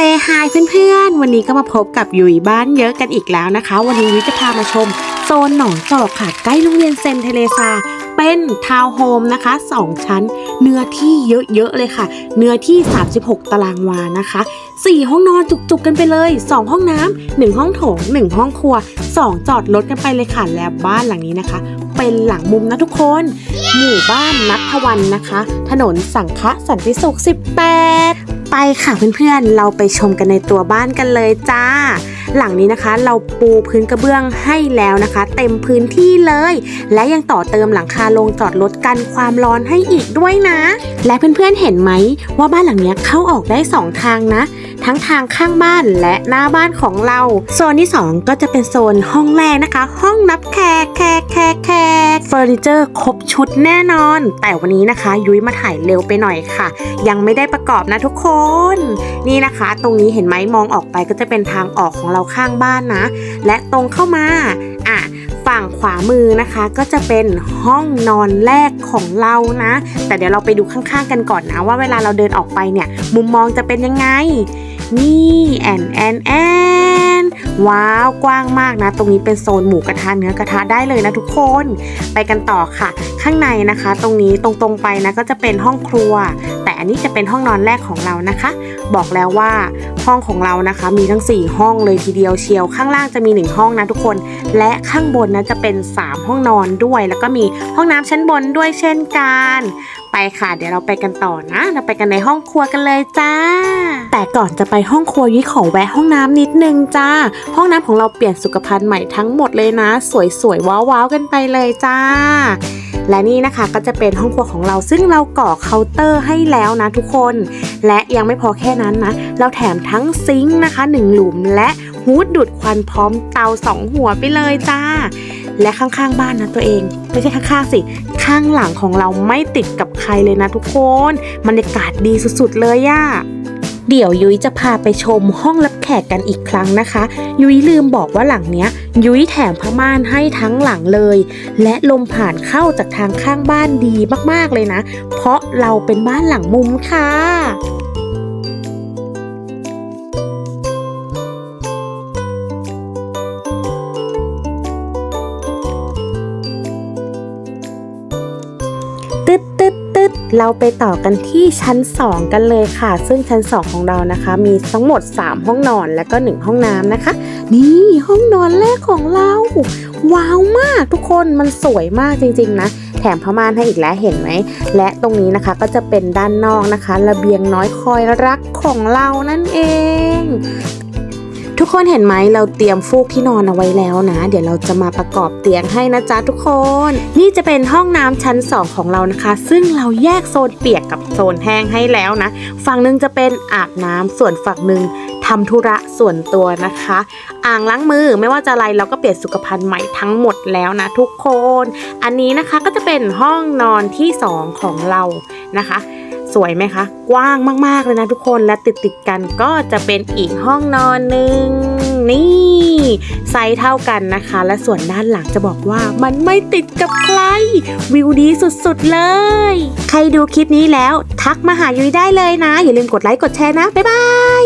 ซฮายเพื่อนๆ วันนี้ก็มาพบกับยุ้ยบ้านเยอะกันอีกแล้วนะคะ วันนี้ยุ้ยจะพามาชม โซนหนองจอกค่ะ ใกล้โรงเรียนเซนเทเลซา เป็นทาวน์โฮมนะคะ 2 ชั้น เนื้อที่เยอะๆเลยค่ะ เนื้อที่ 36 ตารางวานะคะ 4 ห้องนอนจุกๆกันไปเลย 2 ห้องน้ำ1ห้องโถง 1 ห้องครัว 2 จอดรถกันไปเลยค่ะ และบ้านหลังนี้นะคะ เป็นหลังมุมนะทุกคน หมู่บ้านนัทวันนะคะ ถนนสังฆสันติสุข 18 ไปค่ะเพื่อนๆ เราไปชมกันในตัวบ้านกันเลยจ้า หลังนี้นะคะเราปูพื้นกระเบื้องให้แล้วนะคะ เต็มพื้นที่เลย และยังต่อเติมหลังคาลงจอดรถกันความร้อนให้อีกด้วยนะ และเพื่อนๆเห็นไหมว่าบ้านหลังนี้เข้าออกได้สองทางนะ ทั้งทางข้างบ้านและหน้าบ้านของเรา โซนที่ 2 ก็จะเป็นโซนห้องแรกนะคะ ห้องรับแขกแขกแขกแขกเฟอร์นิเจอร์ครบชุดแน่นอน แต่วันนี้นะคะ ยุ้ยมาถ่ายเร็วไปหน่อยค่ะ ยังไม่ได้ประกอบนะทุกคน นี่นะคะ ตรงนี้เห็นไหมมองออกไปก็จะเป็นทางออกของเราข้างบ้านนะ และตรงเข้ามาอะ ฝั่งขวามือนะคะ ก็จะเป็นห้องนอนแรกของเรานะ แต่เดี๋ยวเราไปดูข้างๆกันก่อนนะ ว่าเวลาเราเดินออกไปเนี่ย มุมมองจะเป็นยังไง นี่แอนแอนแอน ว้าวกว้างมากนะ ตรงนี้เป็นโซนหมูกระทะเนื้อกระทะได้เลยนะทุกคนไปกันต่อค่ะ ข้างในนะคะ ตรงนี้ตรงๆไปนะก็จะเป็นห้องครัว แต่อันนี้จะเป็นห้องนอนแรกของเรานะคะ บอกแล้วว่าห้องของเรานะคะ มีทั้ง 4 ห้องเลยทีเดียวเชียว ข้างล่างจะมี 1 ห้องนะทุกคน และข้างบนนะจะเป็น 3 ห้องนอนด้วย แล้วก็มีห้องน้ำชั้นบนด้วยเช่นกัน ไปค่ะ เดี๋ยวเราไปกันต่อนะ เราไปกันในห้องครัวกันเลยจ้า แต่ก่อนจะไปห้องครัวยุ้ยขอแวะห้องน้ำนิดนึงจ้า ห้องน้ำของเราเปลี่ยนสุขภัณฑ์ใหม่ทั้งหมดเลยนะ สวยๆว้าวๆกันไปเลยจ้าและนี่นะคะก็จะเป็นห้องครัวของเราซึ่งเราก่อเคาน์เตอร์ให้แล้วนะทุกคน และยังไม่พอแค่นั้นนะ เราแถมทั้งซิงค์นะคะหนึ่งหลุมและฮูดดูดควันพร้อมเตาสองหัวไปเลยจ้า และข้างๆบ้านนะตัวเอง ไม่ใช่ข้างๆสิ ข้างหลังของเราไม่ติดกับใครเลยนะทุกคนบรรยากาศดีสุดๆเลยอะเดี๋ยวยุ้ยจะพาไปชมห้องรับแขกกันอีกครั้งนะคะ ยุ้ยลืมบอกว่าหลังเนี้ย ยุ้ยแถมผ้าม่านให้ทั้งหลังเลย และลมผ่านเข้าจากทางข้างบ้านดีมากๆเลยนะ เพราะเราเป็นบ้านหลังมุมค่ะ เราไปต่อกันที่ชั้น 2 กันเลยค่ะ ซึ่งชั้น 2 ของเรานะคะ มีทั้งหมด 3 ห้องนอนและก็ 1 ห้องน้ำนะคะ นี่ห้องนอนแรกของเราว้าวมากทุกคนมันสวยมากจริง ๆ นะ แถมผ้าม่านให้อีกแล้วเห็นไหม และตรงนี้นะคะก็จะเป็นด้านนอกนะคะ ระเบียงน้อยคอยรักของเรานั่นเอง ทุกคนเห็นไหมเราเตรียมฟูกที่นอนเอาไว้แล้วนะ เดี๋ยวเราจะมาประกอบเตียงให้นะจ๊ะทุกคน นี่จะเป็นห้องน้ำชั้น 2 ของเรานะคะ ซึ่งเราแยกโซนเปียกกับโซนแห้งให้แล้วนะ ฝั่งหนึ่งจะเป็นอาบน้ำส่วนฝั่งหนึ่งทำธุระส่วนตัวนะคะ อ่างล้างมือไม่ว่าจะอะไรเราก็เปลี่ยนสุขภัณฑ์ใหม่ทั้งหมดแล้วนะทุกคน อันนี้นะคะก็จะเป็นห้องนอนที่ 2 ของเรานะคะ สวยไหมคะ กว้างมากๆเลยนะทุกคนและติดติดกันก็จะเป็นอีกห้องนอนหนึ่งนี่ไซส์เท่ากันนะคะ และส่วนด้านหลังจะบอกว่ามันไม่ติดกับใคร วิวดีสุดๆเลย ใครดูคลิปนี้แล้ว ทักมาหายุ้ยได้เลยนะ อย่าลืมกดไลค์กดแชร์นะ บ๊ายบาย